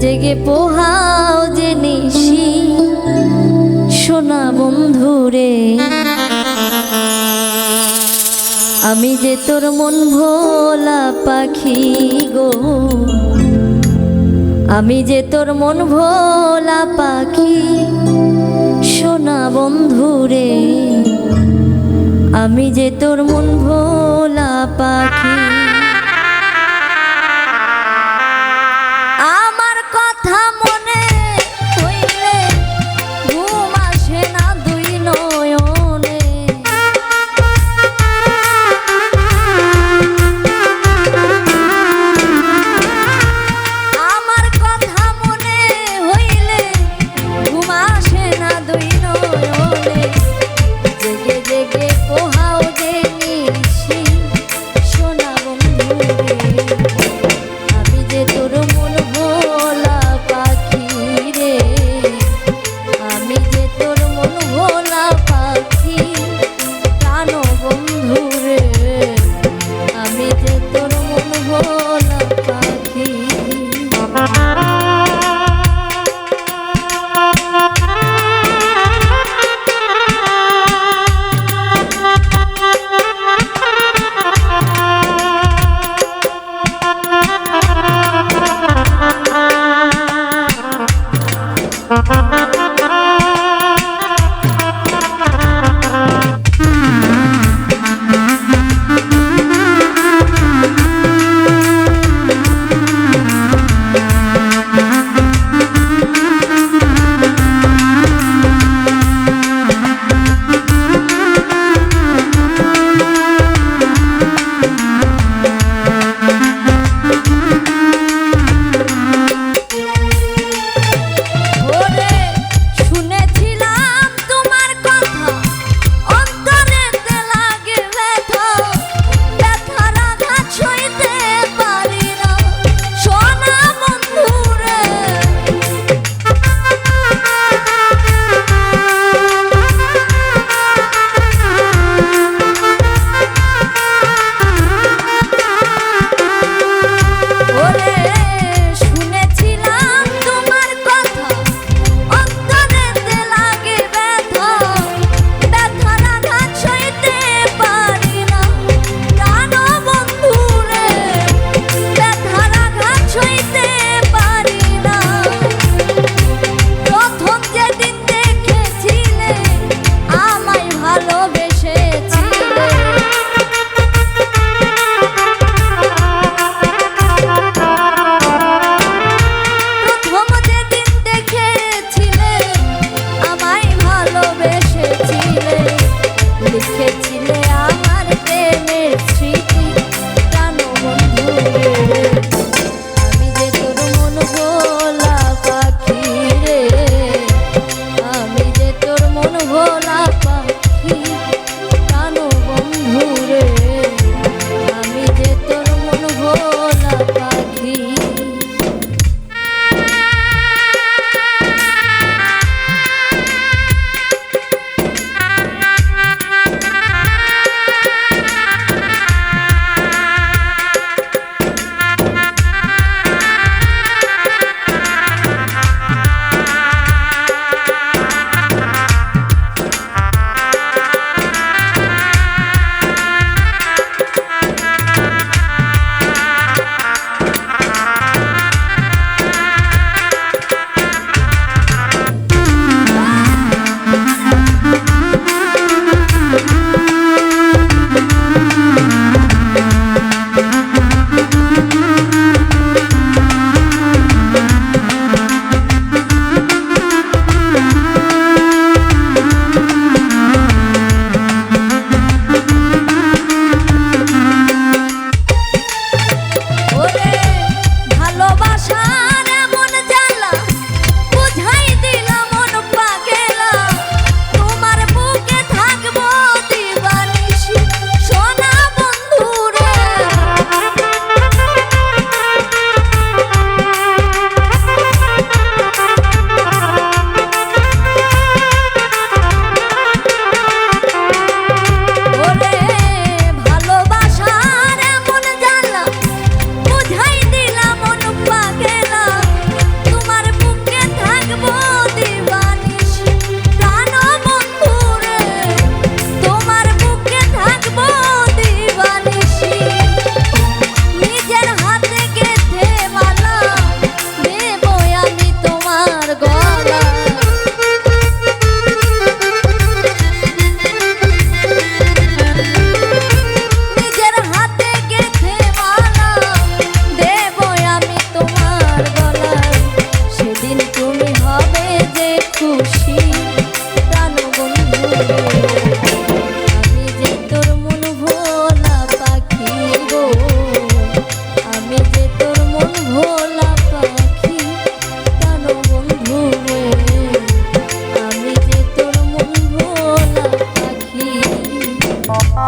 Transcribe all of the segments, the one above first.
জেগে পোহাও যে নিশি। সোনা বন্ধুরে, আমি যে তোর মন ভোলা পাখি গো। আমি যে তোর মন ভোলা পাখি, সোনা বন্ধুরে। আমি যে তোর মন ভোলা পাখি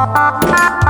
Música